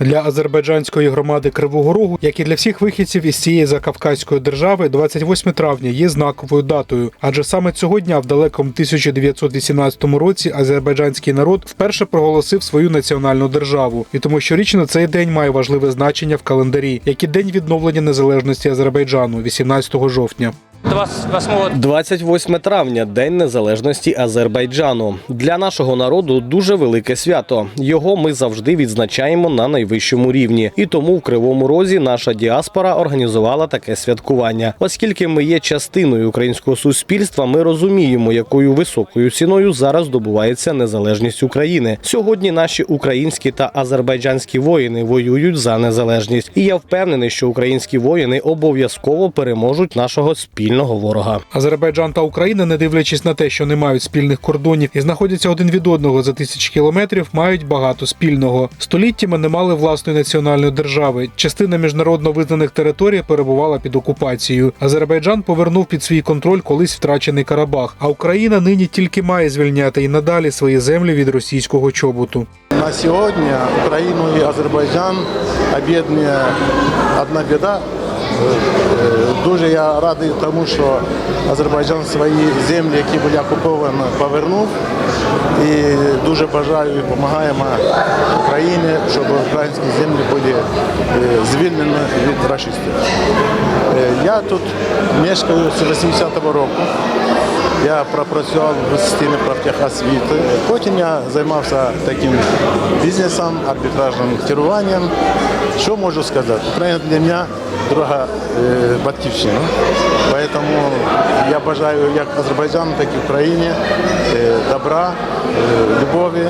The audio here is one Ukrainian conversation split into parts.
Для азербайджанської громади Кривого Рогу, як і для всіх вихідців із цієї закавказької держави, 28 травня є знаковою датою. Адже саме цього дня, в далекому 1918 році, азербайджанський народ вперше проголосив свою національну державу. І тому щорічно цей день має важливе значення в календарі, як і день відновлення незалежності Азербайджану, 18 жовтня. 28 28 травня День Незалежності Азербайджану. Для нашого народу дуже велике свято. Його ми завжди відзначаємо на найвищому рівні. І тому в Кривому Розі наша діаспора організувала таке святкування. Оскільки ми є частиною українського суспільства, ми розуміємо, якою високою ціною зараз здобувається незалежність України. Сьогодні наші українські та азербайджанські воїни воюють за незалежність. І я впевнений, що українські воїни обов'язково переможуть нашого спільного ворога. Азербайджан та Україна, не дивлячись на те, що не мають спільних кордонів і знаходяться один від одного за тисячі кілометрів, мають багато спільного. Століттями не мали власної національної держави. Частина міжнародно визнаних територій перебувала під окупацією. Азербайджан повернув під свій контроль колись втрачений Карабах. А Україна нині тільки має звільняти і надалі свої землі від російського чоботу. На сьогодні Україну і Азербайджан об'єднує одна біда. Дуже я радий тому, що Азербайджан свої землі, які були окуповані, повернув. І дуже бажаю і допомагаємо Україні, щоб українські землі були е, звільнені від рашистів. Е, Я тут мешкаю з 80-го року. Я пропрацював в системі профтехосвіти. Потім я займався таким бізнесом, арбітражним керуванням. Що можу сказати? Україна для мене друга е, батьківщина. Тому я бажаю як Азербайджану, так і Україні е, добра, е, любові,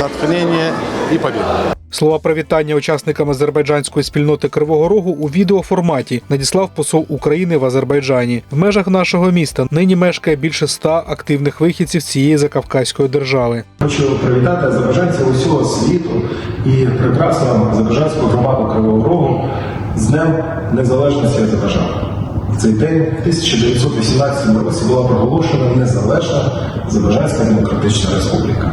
натхнення і побіди. Слова привітання учасникам азербайджанської спільноти Кривого Рогу у відеоформаті надіслав посол України в Азербайджані. В межах нашого міста нині мешкає більше ста активних вихідців цієї закавказької держави. Хочу привітати азербайджанців усього світу і прекрасну азербайджанську громаду Кривого Рогу Днем Незалежності Азербайджану. В цей день, в 1918 році, була проголошена незалежна Азербайджанська Демократична Республіка.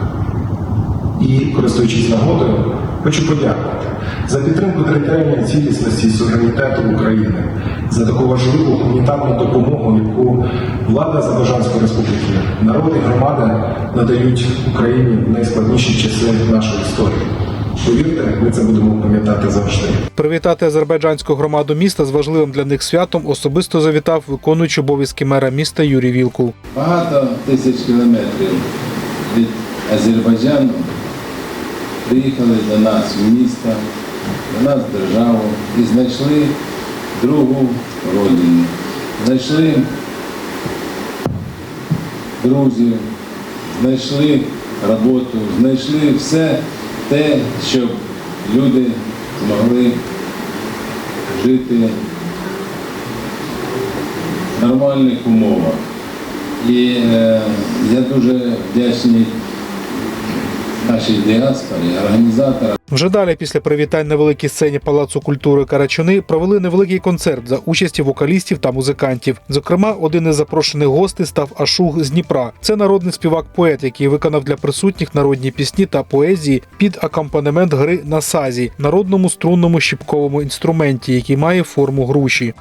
І, користуючись нагодою, хочу подякувати за підтримку територіальної цілісності і суверенітету України, за таку важливу гуманітарну допомогу, яку влада Азербайджанської республіки, народ і громади надають Україні в найскладніші часи нашої історії. Повірте, ми це будемо пам'ятати завжди. Привітати азербайджанську громаду міста з важливим для них святом особисто завітав виконуючий обов'язки мера міста Юрій Вілкул. Багато тисяч кілометрів від Азербайджану приїхали до нас в місто, до нас в державу і знайшли другу родину. Знайшли друзів, знайшли роботу, знайшли все те, щоб люди змогли жити в нормальних умовах. І е, я дуже вдячний нашій діаспорі, організаторам. Вже далі, після привітань на великій сцені Палацу культури Карачуни, провели невеликий концерт за участі вокалістів та музикантів. Зокрема, один із запрошених гостей став Ашуг з Дніпра. Це народний співак-поет, який виконав для присутніх народні пісні та поезії під акомпанемент гри на сазі, народному струнному щіпковому інструменті, який має форму груші.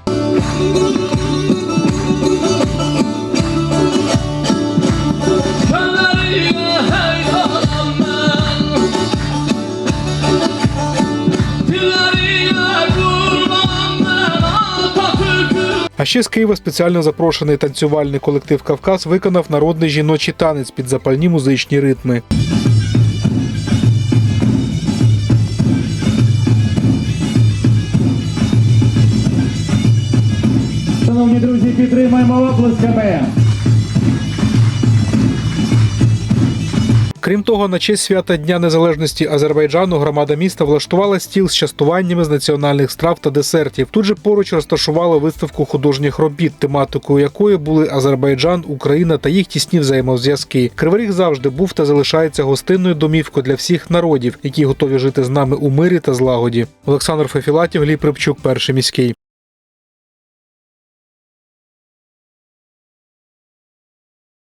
А ще з Києва спеціально запрошений танцювальний колектив Кавказ виконав народний жіночий танець під запальні музичні ритми. Шановні друзі, підтримаємо оплесками. Крім того, на честь свята Дня Незалежності Азербайджану громада міста влаштувала стіл з частуваннями з національних страв та десертів. Тут же поруч розташувала виставку художніх робіт, тематикою якої були Азербайджан, Україна та їх тісні взаємозв'язки. Кривий завжди був та залишається гостинною домівкою для всіх народів, які готові жити з нами у мирі та злагоді. Олександр Фефілатів, Гліб Рибчук, перший міський.